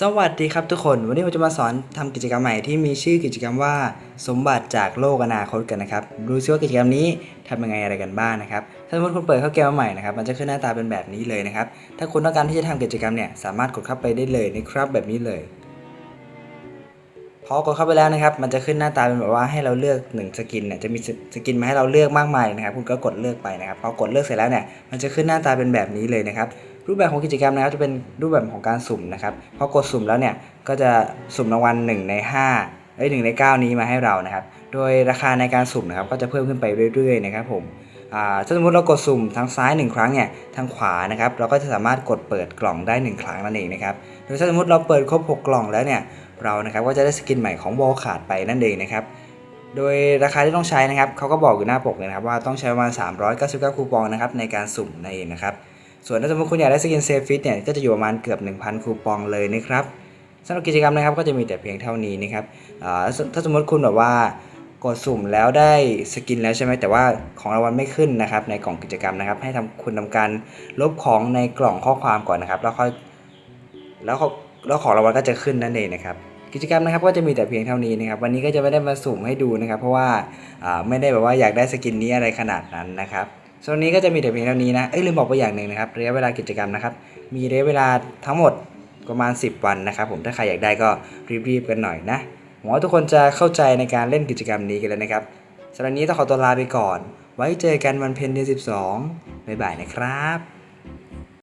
สวัสดีครับทุกคน วันนี้ผมจะมาสอนทำกิจกรรมใหม่ที่มีชื่อกิจกรรมว่า สมบัติจากโลกอนาคตกันนะครับ ดูซิว่ากิจกรรมนี้ทำยังไงอะไรกันบ้างนะครับ ถ้าสมมติคุณเปิดเข้าเกมมาใหม่นะครับ มันจะขึ้นหน้าตาเป็นแบบนี้เลยนะครับ ถ้าคุณต้องการที่จะทำกิจกรรมเนี่ย สามารถกดเข้าไปได้เลยนะครับแบบนี้เลย พอกดเข้าไปแล้วนะครับ มันจะขึ้นหน้าตาเป็นแบบว่าให้เราเลือกหนึ่งสกินเนี่ยจะมีสกินมาให้เราเลือกมากมายนะครับ คุณก็กดเลือกไปนะครับพอกดเลือกเสร็จแล้วเนี่ยมันจะขึ้นหน้าตาเป็นแบบนี้เลยนะครับ รูปแบบของกิจกรรมนะครับจะเป็นรูปแบบของการสุ่มนะครับพอกดสุ่มแล้วเนี่ยก็จะสุ่มรางวัล1ใน5เอ้ยหใน 9 นี้มาให้เรานะครับ โดยราคาในการสุ่มนะครับก็จะเพิ่มขึ้นไปเรื่อยๆนะครับผม ถ้าสมมติเรากดสุ่มทางซ้าย 1 ครั้งเนี่ยทางขวานะครับเราก็จะสามารถกดเปิดกล่องได้ 1 ครั้งนั่นเองนะครับโดยถ้าสมมติเราเปิดครบ 6 กล่องแล้วเนี่ยเรานะครับก็จะได้สกินใหม่ของวอลขาดไปนั่นเองนะครับโดยราคาที่ต้องใช้นะครับเขาก็บอกอยู่หน้าปกเลยนะครับว่าต้องใช้ประมาณ 399 คูปองนะครับในการสุ่มนั่นเองนะครับส่วนถ้าสมมติคุณอยากได้สกินเซฟฟิตเนี่ยก็จะอยู่ประมาณเกือบ 1,000 คูปองเลยนะครับสำหรับกิจกรรมนะครับก็จะมีแต่เพียงเท่านี้นะครับถ้าสมมติคุณแบบว่า กดสุ่มแล้วได้สกินแล้วใช่ไหมแต่ว่าของรางวัลไม่ขึ้นนะครับ ในกล่องกิจกรรมนะครับ ให้ทำคุณทำการลบของในกล่องข้อความก่อนนะครับ แล้วค่อยแล้วแล้วของรางวัลก็จะขึ้นนั่นเองนะครับ กิจกรรมนะครับก็จะมีแต่เพียงเท่านี้นะครับ วันนี้ก็จะไม่ได้มาสุ่มให้ดูนะครับ เพราะว่าอ่าไม่ได้แบบว่าอยากได้สกินนี้อะไรขนาดนั้นนะครับส่วนนี้ก็จะมีแต่เพียงเท่านี้นะ เอ้ยลืมบอกไปอย่างหนึ่งนะครับระยะเวลากิจกรรมนะครับ มีระยะเวลาทั้งหมดประมาณ 10 วันนะครับ ผมถ้าใครอยากได้ก็รีบๆกันหน่อยนะ หวังว่าทุกคนจะเข้าใจในการเล่นกิจกรรมนี้กันแล้วนะครับสำหรับนนี้ต้องขอตัวลาไปก่อน ไว้เจอกันวันเพ็ญเดือน12 บ๊ายบายนะครับ